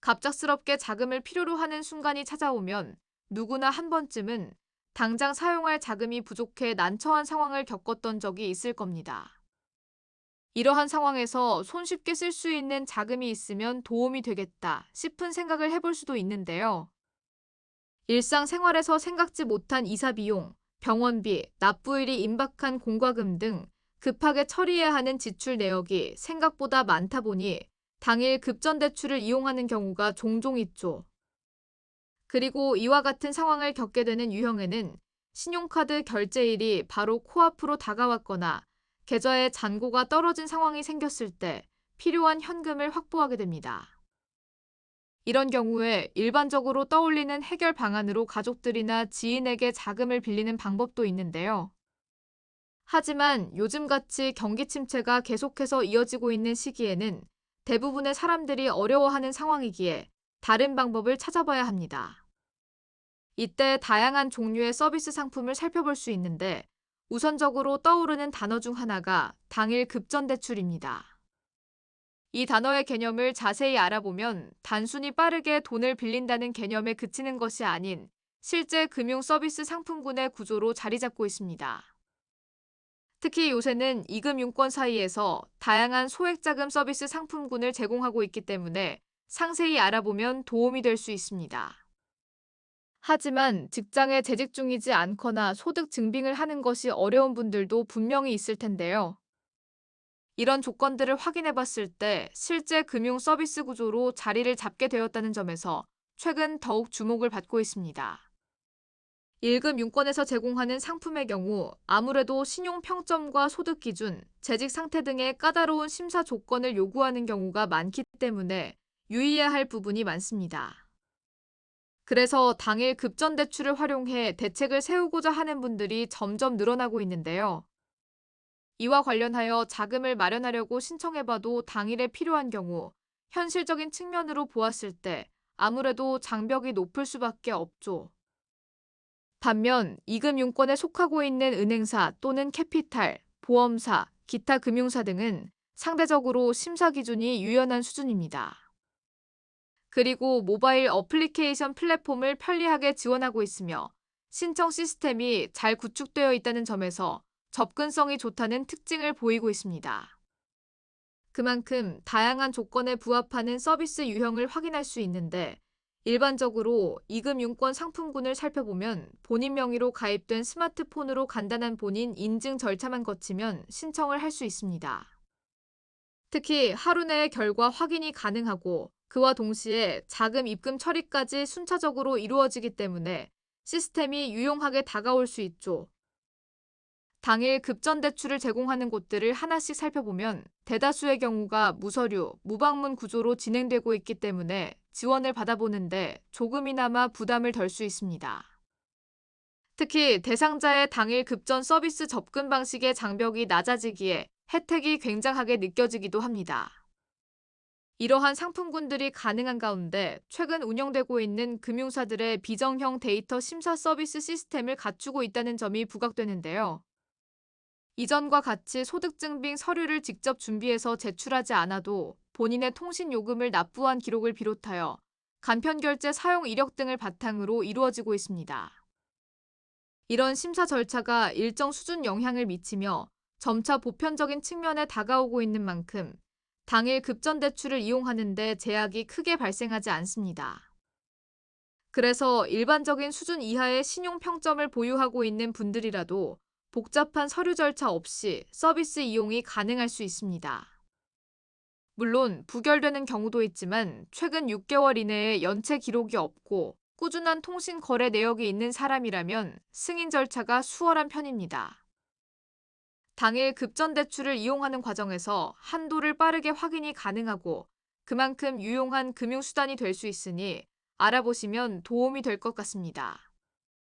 갑작스럽게 자금을 필요로 하는 순간이 찾아오면 누구나 한 번쯤은 당장 사용할 자금이 부족해 난처한 상황을 겪었던 적이 있을 겁니다. 이러한 상황에서 손쉽게 쓸 수 있는 자금이 있으면 도움이 되겠다 싶은 생각을 해볼 수도 있는데요. 일상생활에서 생각지 못한 이사 비용, 병원비, 납부일이 임박한 공과금 등 급하게 처리해야 하는 지출 내역이 생각보다 많다 보니 당일 급전 대출을 이용하는 경우가 종종 있죠. 그리고 이와 같은 상황을 겪게 되는 유형에는 신용카드 결제일이 바로 코앞으로 다가왔거나 계좌에 잔고가 떨어진 상황이 생겼을 때 필요한 현금을 확보하게 됩니다. 이런 경우에 일반적으로 떠올리는 해결 방안으로 가족들이나 지인에게 자금을 빌리는 방법도 있는데요. 하지만 요즘같이 경기 침체가 계속해서 이어지고 있는 시기에는 대부분의 사람들이 어려워하는 상황이기에 다른 방법을 찾아봐야 합니다. 이때 다양한 종류의 서비스 상품을 살펴볼 수 있는데 우선적으로 떠오르는 단어 중 하나가 당일 급전 대출입니다. 이 단어의 개념을 자세히 알아보면 단순히 빠르게 돈을 빌린다는 개념에 그치는 것이 아닌 실제 금융 서비스 상품군의 구조로 자리 잡고 있습니다. 특히 요새는 이금융권 사이에서 다양한 소액자금 서비스 상품군을 제공하고 있기 때문에 상세히 알아보면 도움이 될 수 있습니다. 하지만 직장에 재직 중이지 않거나 소득 증빙을 하는 것이 어려운 분들도 분명히 있을 텐데요. 이런 조건들을 확인해 봤을 때 실제 금융 서비스 구조로 자리를 잡게 되었다는 점에서 최근 더욱 주목을 받고 있습니다. 일금 윤권에서 제공하는 상품의 경우 아무래도 신용 평점과 소득 기준, 재직 상태 등의 까다로운 심사 조건을 요구하는 경우가 많기 때문에 유의해야 할 부분이 많습니다. 그래서 당일 급전 대출을 활용해 대책을 세우고자 하는 분들이 점점 늘어나고 있는데요. 이와 관련하여 자금을 마련하려고 신청해봐도 당일에 필요한 경우 현실적인 측면으로 보았을 때 아무래도 장벽이 높을 수밖에 없죠. 반면 이금융권에 속하고 있는 은행사 또는 캐피탈, 보험사, 기타 금융사 등은 상대적으로 심사 기준이 유연한 수준입니다. 그리고 모바일 어플리케이션 플랫폼을 편리하게 지원하고 있으며 신청 시스템이 잘 구축되어 있다는 점에서 접근성이 좋다는 특징을 보이고 있습니다. 그만큼 다양한 조건에 부합하는 서비스 유형을 확인할 수 있는데 일반적으로 이금융권 상품군을 살펴보면 본인 명의로 가입된 스마트폰으로 간단한 본인 인증 절차만 거치면 신청을 할 수 있습니다. 특히 하루 내에 결과 확인이 가능하고 그와 동시에 자금 입금 처리까지 순차적으로 이루어지기 때문에 시스템이 유용하게 다가올 수 있죠. 당일 급전 대출을 제공하는 곳들을 하나씩 살펴보면 대다수의 경우가 무서류, 무방문 구조로 진행되고 있기 때문에 지원을 받아보는데 조금이나마 부담을 덜 수 있습니다. 특히 대상자의 당일 급전 서비스 접근 방식의 장벽이 낮아지기에 혜택이 굉장하게 느껴지기도 합니다. 이러한 상품군들이 가능한 가운데 최근 운영되고 있는 금융사들의 비정형 데이터 심사 서비스 시스템을 갖추고 있다는 점이 부각되는데요. 이전과 같이 소득증빙 서류를 직접 준비해서 제출하지 않아도 본인의 통신 요금을 납부한 기록을 비롯하여 간편 결제 사용 이력 등을 바탕으로 이루어지고 있습니다. 이런 심사 절차가 일정 수준 영향을 미치며 점차 보편적인 측면에 다가오고 있는 만큼 당일 급전 대출을 이용하는데 제약이 크게 발생하지 않습니다. 그래서 일반적인 수준 이하의 신용 평점을 보유하고 있는 분들이라도 복잡한 서류 절차 없이 서비스 이용이 가능할 수 있습니다. 물론 부결되는 경우도 있지만 최근 6개월 이내에 연체 기록이 없고 꾸준한 통신 거래 내역이 있는 사람이라면 승인 절차가 수월한 편입니다. 당일 급전 대출을 이용하는 과정에서 한도를 빠르게 확인이 가능하고 그만큼 유용한 금융수단이 될 수 있으니 알아보시면 도움이 될 것 같습니다.